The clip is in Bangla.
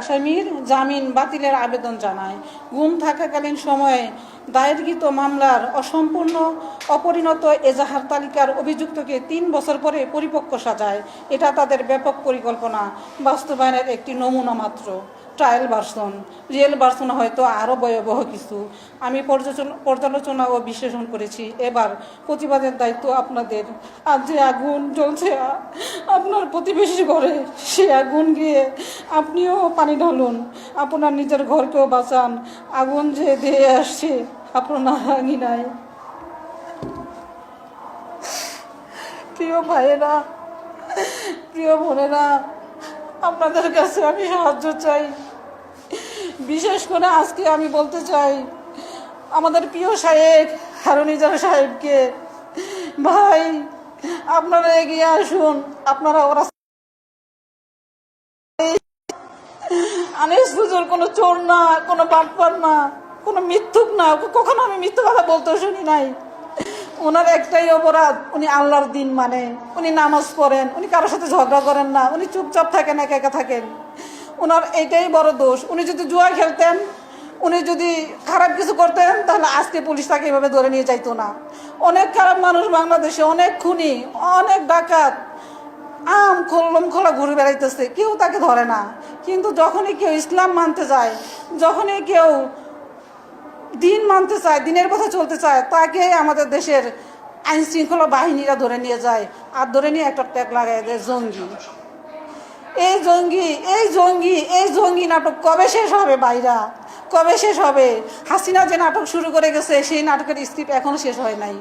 আসামির জামিন বাতিলের আবেদন জানায়। গুম থাকাকালীন সময়ে দায়েরকৃত মামলার অসম্পূর্ণ, অপরিণত এজাহার তালিকার অভিযুক্তকে তিন বছর পরে পরিপক্ক সাজায়। এটা তাদের ব্যাপক পরিকল্পনা। বাস্তবায়নের একটি নমুনা মাত্র। ট্রায়াল ভার্সন রিয়েল ভার্সন হয়তো আরও ভয়াবহ কিছু। আমি পর্যালোচনা পর্যালোচনা ও বিশ্লেষণ করেছি। এবার প্রতিবাদের দায়িত্ব আপনাদের। আর যে আগুন জ্বলছে আপনার প্রতিবেশী ঘরে, সে আগুন গিয়ে আপনিও পানি ঢালুন। আপনার নিজের ঘরকেও বাঁচান। আগুন যে ধেয়ে আসছে, আপনার আঙিনায়। প্রিয় ভাইয়েরা, প্রিয় বোনেরা, আপনাদের কাছে আমি সাহায্য চাই। বিশেষ করে আজকে আমি বলতে চাই, আমাদের প্রিয় সাহেব, হারুনিজার সাহেবকে। ভাই, আপনারা এগিয়ে আসুন, আপনারা ওরা আনিস পুজোর কোনো চোর না, কোনো বাটপার না, কোনো মিথ্যুক না, কখনো আমি মিথ্যু কথা বলতে শুনি নাই। ওনার একটাই অপরাধ, উনি আল্লাহর দিন মানে উনি নামাজ পড়েন, উনি কারোর সাথে ঝগড়া করেন না, উনি চুপচাপ থাকেন, একা একা থাকেন। ওনার এইটাই বড় দোষ। উনি যদি জুয়া খেলতেন, উনি যদি খারাপ কিছু করতেন, তাহলে আজকে পুলিশ তাকে এভাবে ধরে নিয়ে যাইতো না। অনেক খারাপ মানুষ বাংলাদেশে, অনেক খুনি, অনেক ডাকাত। আম, খোলম, খোলা ঘুরে বেড়াইতেছে, কেউ তাকে ধরে না। কিন্তু যখনই কেউ ইসলাম মানতে যায়, যখনই কেউ দিন মানতে চায়, দিনের পথে চলতে চায়, তাকে আমাদের দেশের আইন শৃঙ্খলা বাহিনীরা ধরে নিয়ে যায়। আর ধরে নিয়ে একটা ট্যাগ লাগাই দেয় জঙ্গি। এই জঙ্গি এই জঙ্গি এই জঙ্গি নাটক কবে শেষ হবে বাইরা কবে শেষ হবে? হাসিনা যে নাটক শুরু করে গেছে, সেই নাটকের স্ক্রিপ্ট এখনও শেষ হয় নাই।